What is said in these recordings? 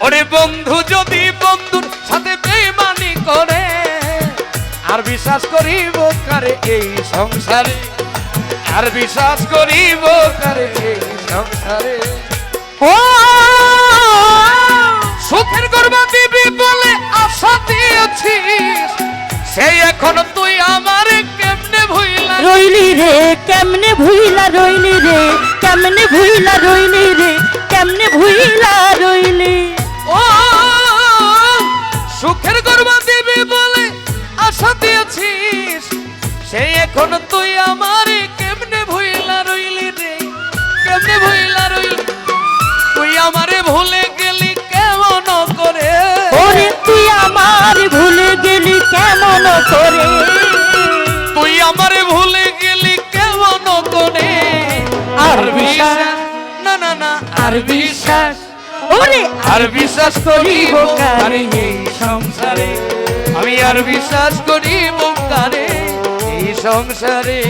ওরে বন্ধু যদি বন্ধুর সাথে বেমানি করে আর বিশ্বাস করিব কারে এই সংসারে আর বিশ্বাস করিব কারে এই সংসারে। ও! সুখের গর্বা দিবি বলে আশা দিয়েছিস সেই এখন তুই আমার রইলি রে কেমনে ভুইলা রইলি রে কেমনে ভুইলা রইলি রে কেমনে ভুইলা রইলি? ও সুখের গর্বা দিবি বলে আশা দিয়েছিস সেই এখন তুই আমার কেমনে ভুইলা রইলি রে কেমনে ভুইলা রইলি? তুই আমারে ভুলে গেলি কেমন করে? ওরে তুই আমার ভুলে গেলি কেমন করে? তুই আমারে ভুলে গেলি কেমন করে? আর বিশ্বাস। না না না আর বিশ্বাস। ওরে আর বিশ্বাস করি? কারে এই সংসারে? আমি আর বিশ্বাস করি কারে? এই সংসারে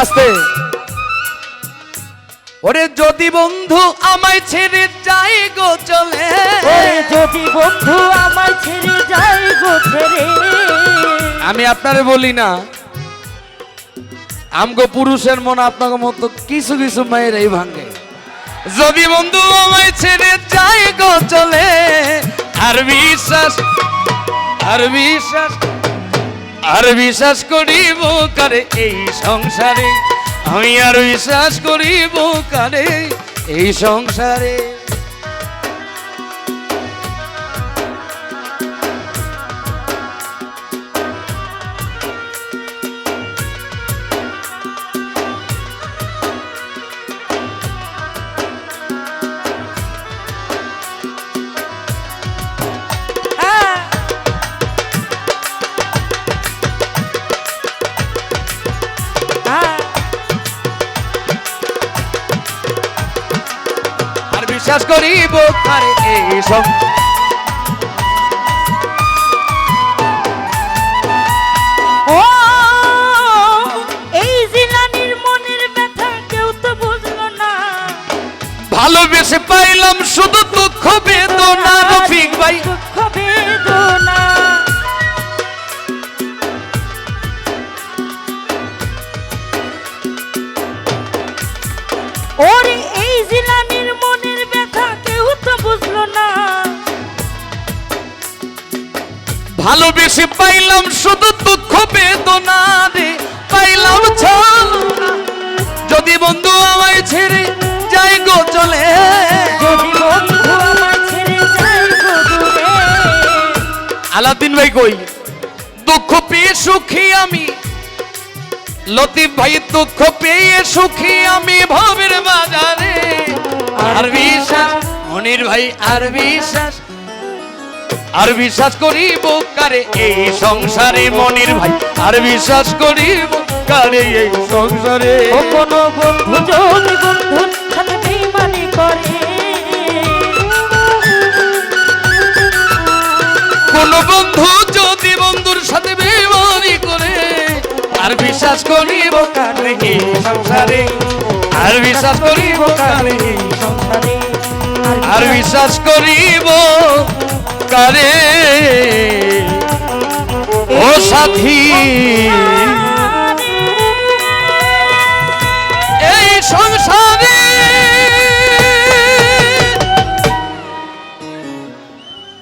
আসতে। ওরে যদি বন্ধু আমায় ছেড়ে যাই গো চলে। ওরে যদি বন্ধু আমার ছেড়ে যায় গো ছেড়ে। আমি আপনারে বলি না আমগো পুরুষের মন আপনাকে মতো কিছু কিছু মায়ের এই ভাঙ্গে যদি বন্ধু আমায় ছেড়ে যাই গো চলে আর বিশ্বাস আর বিশ্বাস আর বিশ্বাস করিব কারে এই সংসারে? আমি আর বিশ্বাস করিব কারে এই সংসারে? বিশ্বাস করিব তারে এই না। ভালোবেসে পাইলাম শুধু দুঃখ বেদনা ভালোবেসে পাইলাম শুধু দুঃখ বেদনা রে। পাইলাম ছলনা। যদি বন্ধু আমায় ছেড়ে যাই গো চলে। আলাদিন ভাই কই? দুঃখ পেয়ে সুখী আমি। লতিফ ভাই দুঃখ পেয়ে সুখী আমি ভবের বাজারে। আর বিশ্বাস মনির ভাই আর বিশ্বাস আর বিশ্বাস করিব কারে এই সংসারে মনির ভাই? আর বিশ্বাস করিব কারে এই সংসারে? কোনো বন্ধু যদি বন্ধুর সাথে বেইমানি করে। কোন বন্ধু যদি বন্ধুর সাথে বেমানি করে আর বিশ্বাস করিব কারে এই সংসারে? আর বিশ্বাস করিব কারে এই সংসারে? আর বিশ্বাস করিব কারে ও সাথী